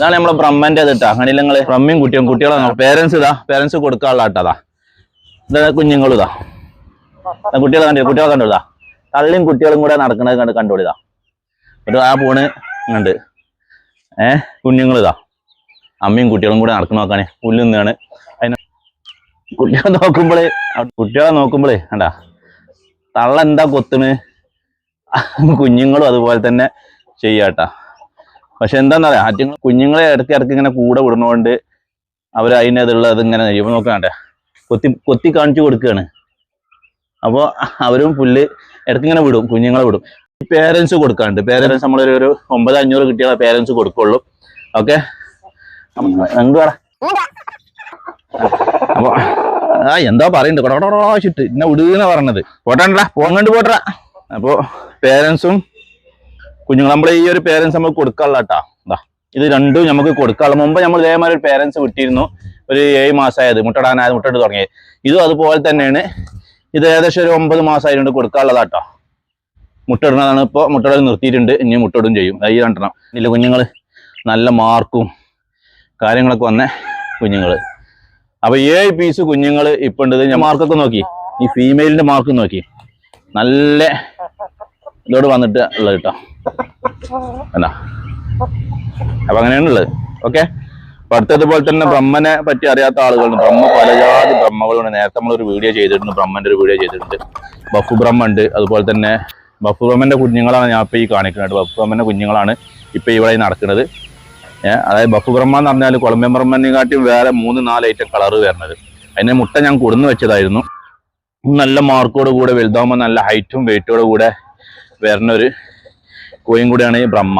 ഇതാണ് നമ്മളെ ബ്രഹ്മന്റെ ഇത് ഇട്ടാ അങ്ങനെ നിങ്ങൾ ബ്രഹ്മയും കുട്ടിയും കുട്ടികളെ പേരൻസ് ഇതാ പേരൻസ് കൊടുക്കാനുള്ള ആട്ടതാ ഇതാ. കുഞ്ഞുങ്ങളും ഇതാ. കുട്ടികളെ കണ്ടു കുട്ടികളെ കണ്ടുവിടാ തള്ളിയും കുട്ടികളും കൂടെ നടക്കുന്നത് കണ്ട് കണ്ടുപിടിതാ ഒരു ആ പോണ് ഉണ്ട് ഏ? കുഞ്ഞുങ്ങളിതാ അമ്മയും കുട്ടികളും കൂടെ നടക്കുന്ന നോക്കാനേ. പുല്ല് നിന്നാണ്. അതിന് കുട്ടികളെ നോക്കുമ്പോളേ കുട്ടികളെ നോക്കുമ്പോളേ കണ്ടാ? തള്ള എന്താ കൊത്തണ്? കുഞ്ഞുങ്ങളും അതുപോലെ തന്നെ ചെയ്യാട്ടാ. പക്ഷെ എന്താന്ന് പറയാ ആറ്റുങ്ങൾ കുഞ്ഞുങ്ങളെ ഇടയ്ക്ക് ഇടയ്ക്ക് ഇങ്ങനെ കൂടെ വിടുന്നതുകൊണ്ട് അവർ അതിനതുള്ളത് ഇങ്ങനെ ഇവ നോക്കാണ്ടേ കൊത്തി കൊത്തി കാണിച്ചു കൊടുക്കുകയാണ് അപ്പോൾ അവരും പുല്ല് ഇടയ്ക്ക് ഇങ്ങനെ വിടും കുഞ്ഞുങ്ങളെ വിടും പേരൻസ് കൊടുക്കാണ്ട് പേരൻസ് നമ്മളൊരു ഒരു ഒമ്പത് അഞ്ഞൂറ് കിട്ടിയാൽ പേരൻസ് കൊടുക്കുള്ളൂ ഓക്കെ അപ്പൊ ആ എന്താ പറയണ്ട് കൊടകൊടോച്ചിട്ട് ഇന്നെ വിടുന്ന പറഞ്ഞത് പോട്ടണ്ട പോങ്ങണ്ട് പോട്ട അപ്പോ പേരൻസും കുഞ്ഞുങ്ങൾ നമ്മളെ ഈ ഒരു പേരൻസ് നമുക്ക് കൊടുക്കാനുള്ള കേട്ടാ ഇതാ ഇത് രണ്ടും നമുക്ക് കൊടുക്കാനുള്ള. മുമ്പ് നമ്മൾ ഇതേമാതിരി ഒരു പേരൻസ് വിട്ടിരുന്നു. ഒരു ഏഴ് മാസമായത് മുട്ടടാനായത് മുട്ടയിട്ട് തുടങ്ങിയത്. ഇതും അതുപോലെ തന്നെയാണ്. ഇത് ഏകദേശം ഒരു ഒമ്പത് മാസമായിട്ടുണ്ട് കൊടുക്കാനുള്ളതാട്ടോ. മുട്ടയിടുന്നതാണ് ഇപ്പോൾ മുട്ടയിടൽ നിർത്തിയിട്ടുണ്ട്. ഇനി മുട്ടയിടും ചെയ്യും. ഈ രണ്ടെണ്ണം. ഇല്ല കുഞ്ഞുങ്ങൾ നല്ല മാർക്കും കാര്യങ്ങളൊക്കെ വന്ന കുഞ്ഞുങ്ങൾ അപ്പൊ ഏഴ് പീസ് കുഞ്ഞുങ്ങൾ ഇപ്പൊ ഉണ്ട്. ഞാൻ മാർക്കൊക്കെ നോക്കി. ഈ ഫീമെയിലിന്റെ മാർക്ക് നോക്കി. നല്ല ഇതോട് വന്നിട്ട് ഉള്ളത് കേട്ടോ എന്നാ? അപ്പൊ അങ്ങനെയാണുള്ളത് ഓക്കെ അപ്പൊ അടുത്തതുപോലെ തന്നെ ബ്രഹ്മനെ പറ്റി അറിയാത്ത ആളുകളുണ്ട്. ബ്രഹ്മ പലജാതി ബ്രഹ്മകളുണ്ട്. നേരത്തെ നമ്മളൊരു വീഡിയോ ചെയ്തിട്ടുണ്ട്. ബ്രഹ്മന്റെ ഒരു വീഡിയോ ചെയ്തിട്ടുണ്ട്. ബഫു ബ്രഹ്മ ഉണ്ട് അതുപോലെ തന്നെ ബഫു ബ്രഹ്മന്റെ കുഞ്ഞുങ്ങളാണ് ഞാൻ ഇപ്പൊ ഈ കാണിക്കുന്നത്. ബഫു ബ്രഹ്മന്റെ കുഞ്ഞുങ്ങളാണ് ഇപ്പൊ ഇവിടെ നടക്കുന്നത്. അതായത് ബഫു ബ്രഹ്മ എന്ന് പറഞ്ഞാൽ കൊളംബിയൻ ബ്രഹ്മനെക്കാട്ടിയും വേറെ മൂന്ന് നാല് ഐറ്റം കളറ് വരുന്നത്. അതിന്റെ മുട്ട ഞാൻ കൊടുന്ന് വെച്ചതായിരുന്നു. നല്ല മാർക്കോട് കൂടെ വലുതാകുമ്പോൾ നല്ല ഹൈറ്റും വെയിറ്റോട് കൂടെ വരുന്നൊരു കോയും കൂടിയാണ് ഈ ബ്രഹ്മ.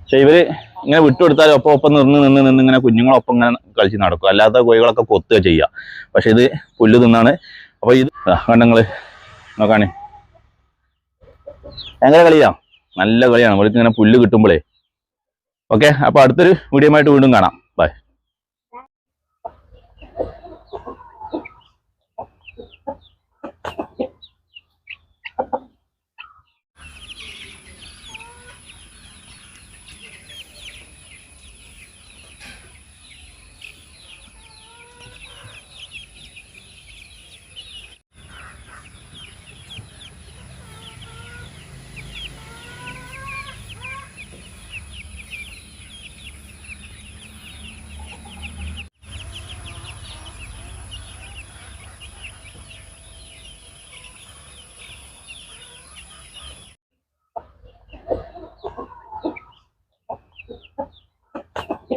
പക്ഷെ ഇവർ ഇങ്ങനെ വിട്ടുകൊടുത്താൽ ഒപ്പം ഒപ്പം നിന്ന് നിന്ന് നിന്ന് ഇങ്ങനെ കുഞ്ഞുങ്ങളൊപ്പം ഇങ്ങനെ കളിച്ച് നടക്കും. അല്ലാത്ത കോഴികളൊക്കെ കൊത്തുക ചെയ്യുക പക്ഷെ ഇത് പുല്ല് തിന്നാണ്. അപ്പൊ ഇത് കണ്ടങ്ങൾ നോക്കാണേ. ഭയങ്കര കളിയാ. നല്ല കളിയാണ്. നമ്മൾക്ക് ഇങ്ങനെ പുല്ല് കിട്ടുമ്പോഴേ ഓക്കെ അപ്പൊ അടുത്തൊരു വീഡിയോ ആയിട്ട് വീണ്ടും കാണാം. ബൈ